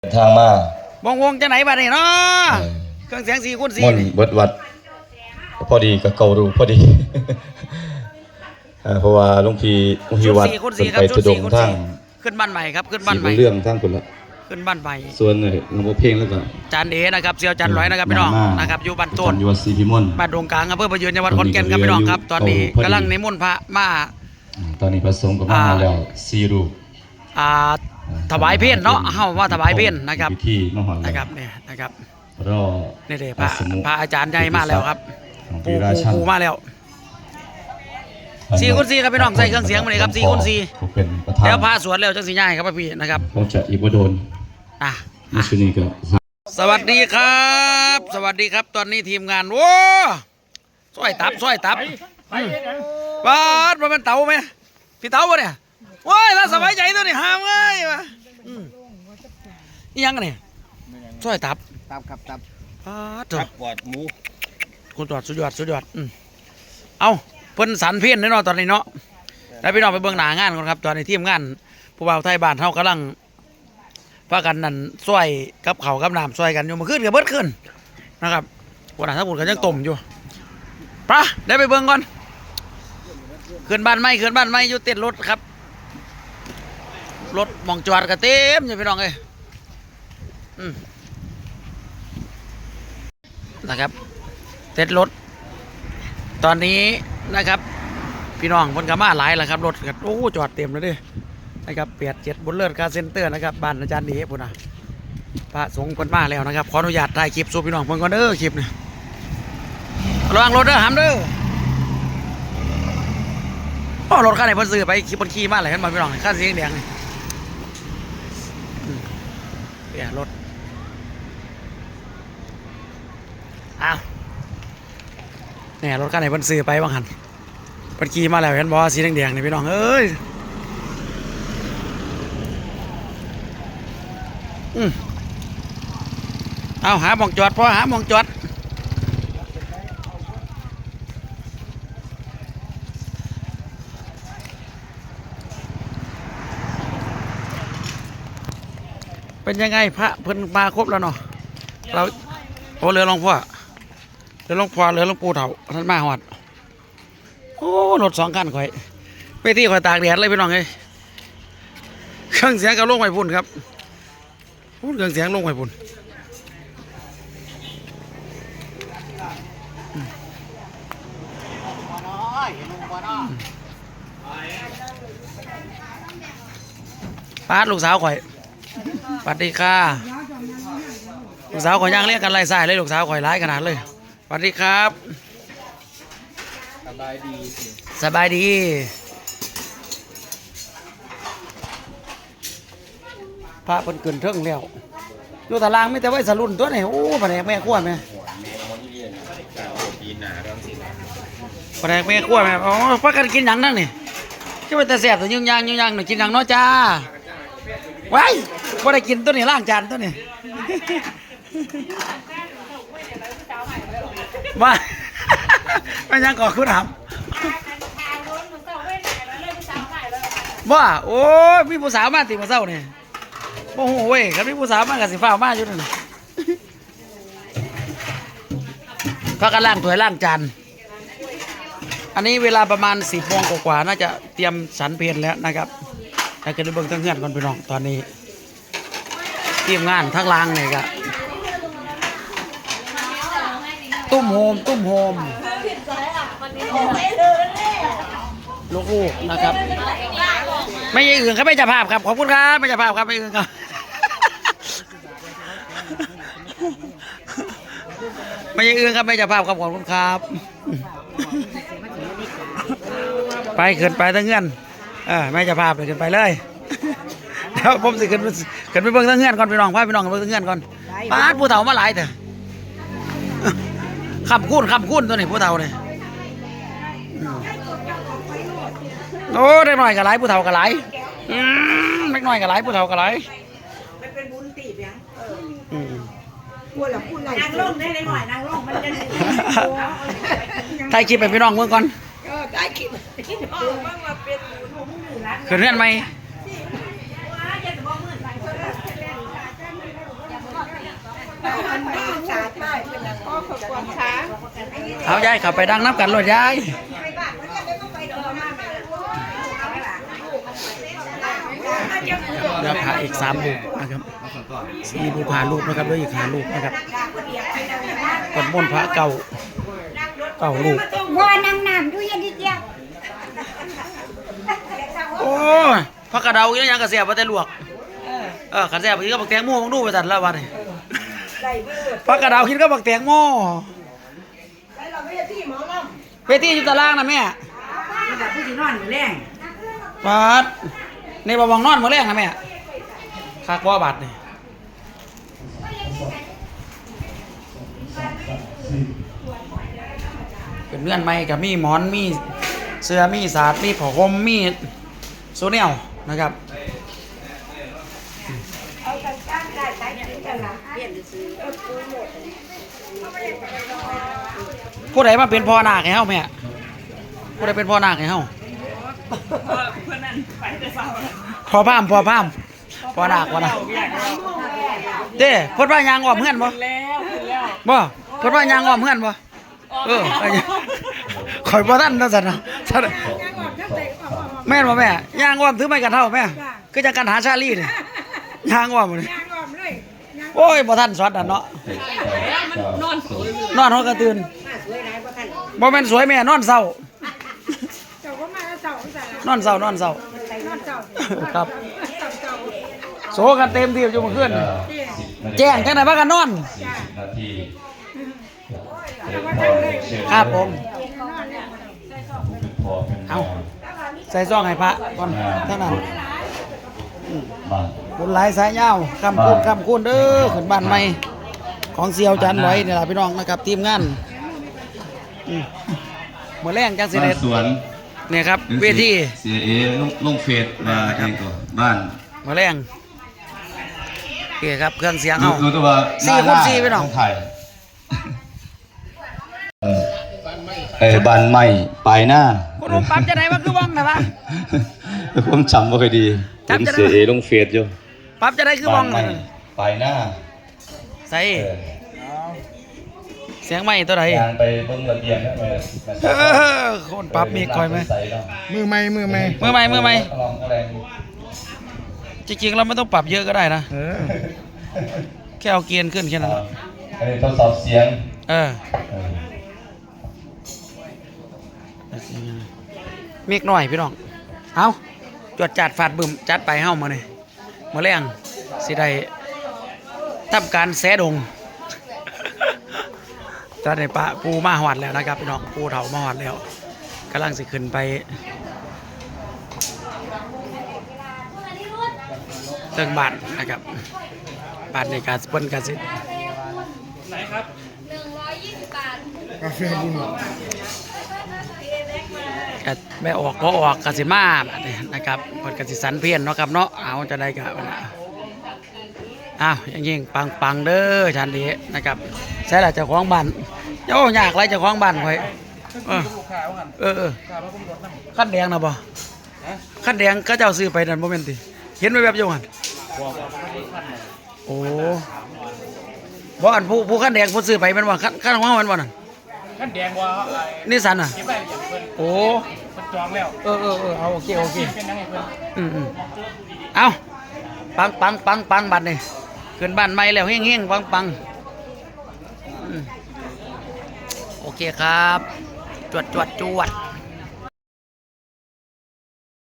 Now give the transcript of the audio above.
เดินทางมาวงวงจะไหนบ้านี่เนาะเออเครื่องเสียงสี่คูณสี่ม่อนเบิดวัด พอดีกับเกาดูพอดีเอ่อเพราะว่าหลุงพี่หลุงชุพี่ดวัดสี่คูณเป็นสี่ครับไปชุทุดดสี่งคูณทางสี่ขึ้นบ้านใหม่ครับขึ้นบ้านสีใหม่บุญเรื่องทางคนละขึ้นบ้านใหม่ส่วนเอ่อหลวงพ่อเพ่งแล้วก็จานเอนะครับเซียวจันร้อยนะครับพี่น้องมานะครับอยู่บ้านอาต้จานรย์ยวศรีพิมลบ้านดงกลางอำเภอประยืนจังหวัดขอนแก่นครับพี่น้องครับ ตอนนี้พอดีกำลังนิมนต์พระมาอืมตอนนี้พระสงฆ์ก็มาอ่าแล้วสี่รูปอ่า ถวายเพลเนาะเฮาว่าถวายเพลนะครับพิธีมหานะครับเนี่ยนะครับรอนี่เด้พระสมุพระอาจารย์ใหญ่มาแล้วครับหลวงปูพี่ราปูชันปูมาแล้วสี่คูณสี่ครับพี่น้องใส่เครื่องเสียงมาเลยครับสี่คูณสี่ผมเป็นประธานแล้วพระสวดแล้วจังสิย่ายครับพี่นะครับคงจะอีกบ่โดนอะมิชุนีก็สวัสดีครับ สวัสดีครับตอนนี้ทีมงานโว้ซอยตับซอยตับปาดมันเป็นเต๋าไหมพี่เต๋าปะเนี่ย ว้ายถ้าสบายใจตัวนี้หามเอ้ยวะอืมอิหยังกันเนี่ยซอยตับตับครับตับปาดเถตัอะบปอดหมูคุณตรวจสุดยอดสุดยอดอืมเอาเพิ่นสันเพี้ยนแน่นอนตอนนี้เนาะแล้วพี่น้องไปเบิ่งหน้างานก่อนครับตอนนี้ทีมงานผู้บ่าวไทยบ้านเฮากำลังพากันนั่นซอยกับเขาวกับน้ำซอยกันอยู่เมื่อคืนกับเบิดขึ้นนะครับวันนั้นทั้งหมดก็ยังต้มอยู่ปะได้ไปเบิ่งก่อนขึ้นบ้านไม่ขึ้นบ้านไม่อยู่เต้นรถครับ รถมองจอดก็เต็มอยู่พี่น้องเอ้ยนะครับเต็ดรถ ตอนนี้นะครับ พี่น้องบนกามาหลายแล้วครับรถกันโอ้จอดเต็มเลยเดินะครับเปียดเจ็ดบนเลิศกาเซ็นเตอร์นะครับบ้านอาจารย์ดีพุ่นนะพระสงฆ์คนมาแล้วนะครับ ขออนุญาตถ่ายคลิปสู่พี่น้องเพิ่นก่อนเด้อคลิปนี่ระวังรถเด้อหามเด้อโอ้รถคันไหนเพิ่นซื้อไปขี่บนขี่มาเลยกันมาพี่น้องคันสีแดงนี่อืมเนี่ย รถอ้าวเนี่ยรถคันไหนเพิ่นซื้อไปบางหันเพิ่นขี่มาแล้วเห็นบ่สีแดงๆนี่พี่น้องเอ้ยอืมเอาหามองจอดพอหามองจอด เป็นยังไงพระเพิ่นมาครบแล้วเนาะเราโอ้เรือหลวงพ่อเรือหลวงพ่อเรือหลวงปู่เถาท่านมาหอดโอ้รถสองคันข่อยไปที่ข่อยตากแดดเลยพี่น้องเอ้ยเครื่องเสียงก็ลงไปพุ่นครับพุ่นเครื่องเสียงลงไปพุ่นปาดลูกสาวข่อย วัสดีค่ะลูกสาวข่อยย่างเรียกกันไล่สายเลยลูกสาวข่อยร้ายขนาดเลยสวัสดีครับ สบายดีสบายดีพระเพิ่นเกินเทิงแล้วอยู่ตารางไม่แต่ไว้สรุ่นตัวนี่โอ้แผนกแม่ขั้วแม่ปีหนาต้องแผนกแม่ขั้วแม่อ๋อพักกันกินหยังนั่งนี่ก็เป็นแต่แสบแต่ยุ่งยางยุ่งยางหน่อยกินหยังเนาะจ้า ไว้บ่ได้กินตัวนี้ล้างจานตัวนี้ว่าไม่ยังก่อคุณถามว่าโอ้ยมีผู้สาวมาติมาเศร้าเนี่ยโอ้โหเว้ยครับมีผู้สาวมากับสิฟ้ามาอยู่นั่นน่ะพักกันล่างถ้วยล่างจานอันนี้เวลาประมาณสิบโมงกว่าๆน่าจะเตรียมสันเพลนแล้วนะครับ ถ้าเกิดเบิ่งทั้งเงื่อนก่อนพี่น้องตอนนี้ทีมงานทั้งล่างเนี่ยก็ตุ้มโฮมตุ้มโฮมลูกๆนะครับ ไม่ใช่อื่นครับไม่จะภาพครับขอบคุณครับไม่จะภาพครับไม่อื่นครับไม่ใช่อื่นครับไม่จะภาพครับขอบคุณครับ ไปขึ้นไปทั้งเงื่อน เออไม่จะภาพเลยขึ้นไปเลยเดี๋ยวผมสิขึ้นไปขึ้นไปเบิ่งทั้งเงื่อนก่อนพี่น้องพาพี่น้องไปเบิ่งทั้งเงื่อนก่อนป้าดผู้เฒ่ามาหลายเถอะขับคุ้นขับคุ้นตัวนี้ผู้เฒ่าเนี่ยโอ้เด็กน้อยกับหลายผู้เฒ่ากับหลายอืมเด็กน้อยกับหลายผู้เฒ่ากับหลายมันเป็นบุญตีบยังอืมพูดแล้วพูดอะไรนางลงได้หน่อยนางลงมันจะถ่ายคลิปไปพี่น้องเมื่อก่อนเออได้คิดคิดออกว่ามาเป็นบุญหมู่ร้าน ขึ้นเรื่อนไหมเอายายขับไปดังน้ำกันรถยายเดี๋ยวพาอีกสามลูกนะครับสี่ลูกพาลูกนะครับด้วยอีกหาลูกนะครับกดมนพระเก่าเก่าลูกวอนังนามด้วย ยพักกระเดาเยอะยังกระเสียบมาแต่ลวกเออขันเสียบกินก็บักแตงโมของดูไปตัดแล้ววันนี้พักกระเดากินก็บักแตงโมเวทีอยู่ตารางนะแม่แบบผู้ที่นอนอยู่แรงบาดในบะบองนอนมาแรงนะแม่คากว่าบาดนี่เป็นเงื่อนไม้กับมีหมอนมีเสื้อมีสาดมีผ้าห่มมี โซเนียลนะครับผู้ใดมาเป็นพ่อนาคให้เฮาแม่ผู้ใดเป็นพ่อนาคให้เฮาพ่อพามพ่อพามพ่อนาควะนะเด้เพิ่นว่ายางอ้อมเฮือนบ่บ่เพิ่นว่ายางอ้อมเฮือนบ่เออไปข่อยบ่ทันนั่นซั่นนะท่าน แม่นบ่แม่ยางอ้อมถือไม้กันเท่าแม่คือจังกันหาชาลีนี่ยางอ้อมนี่ยางออมเลยโอ้ยบ่ทันสอนนั่นเนาะนอนนอนเฮาก็ตื่นมาสวยไหนบ่ทันบ่แม่นสวยแม่นอนเศร้า เจ้าก็มาแล้วเจ้าใส่ละนอนเศร้านอนเศร้า นอนเจ้าครับ เจ้าเจ้าโซกันเต็มที่อยู่เมื่อคืนเนี่ยแจ้งจังได๋ว่ากันนอนนาทีครับผม พอเป็น เอา ใส่ซองให้พระก่อนเท่านั้นบ้านคุณหลายสายยาวคำคูณคำคูณเด้อขึ้นบ้านใหม่ของเซียวจันร้อยนี่ล่ะพี่น้องนะครับทีมงานอืมมื้อแรงจังสิบ้าเด็นดสวนเนี่ยครับเวทีเสียเอลงลงเฟซมาเองก็บ้านมื้อแรงโอเคครับเครื่องเสียงเอารู้ตัวว่าสี่คูณสี่พี่น้องไทยเออ เอ้ยบ้านใหม่ปลายหน้าคุณลุงปั๊บจะไหนว่าคือวังนะวะผมจำไม่ค่อยดีผจำมจะได้เสียเอลงเฟซอยู่ปั๊บจะได้คือวังใหม่น่ะปลายหน้าใส่เออเสียงใหม่ตัวไหนงานไปเบิ่งระเบียงนะแม่เออคนปั๊บมีคอยไหมใส่เนาะมือไม่มือไม่มือใหม่มือใหม่ลองแรงจริงๆเราไม่ต้องปรับเยอะก็ได้นะเออแค่เอาเกียร์ขึ้นแค่นั้นอันนี้ทดสอบเสียง เออ เออเมกหน่อยพี่น้อง เอาจวดจัดฟาดบึมจัดไปเฮ้ามาเนี่ยมาแรงสิได้ทำการแสดงตอนนี้ปะปูมาหอดแล้วนะครับพี่น้องปูเถามาหอดแล้วกำลังสิขึ้นไปเติงบ้านนะครับบ้านในการเปิ้นการสิกาแฟบุญ ก็แม่ออกก็ออกกสิมาบัดนี้นะครับเพิ่นกสิสันเพียนเนาะครับเนาะเอาจะได้กะบันอ้าวยังยิงปังปังๆเด้อชันดีนะครับใช่ละเจ้าของบ้านโอ้ยากไรเจ้าของบ้านข่อยเออเออขั้นแดงนะบ่ขั้นแดงก็เจ้าซื้อไปนั่นบ่แม่นติเห็นไว้แบบอยู่หั่นโอ้บ่อันผู้ผู้ขั้นแดงผู้ซื้อไปม่นบ่ขั้นขั้นของเฮาม่นบ่นั่น ขั้นแดงว่านี่สันน่ะเก็บได้อย่างเพิ่นโอ้เพิ่นจองแล้วเออเออเออเอาโอเคโอเคเป็นยังไงเพิ่นอืมอืมเอาปังปังปังปังบัดนี่ขึ้นบ้านใหม่แล้วเฮงเฮงปังปังอืมโอเคครับ จวดจวดจวด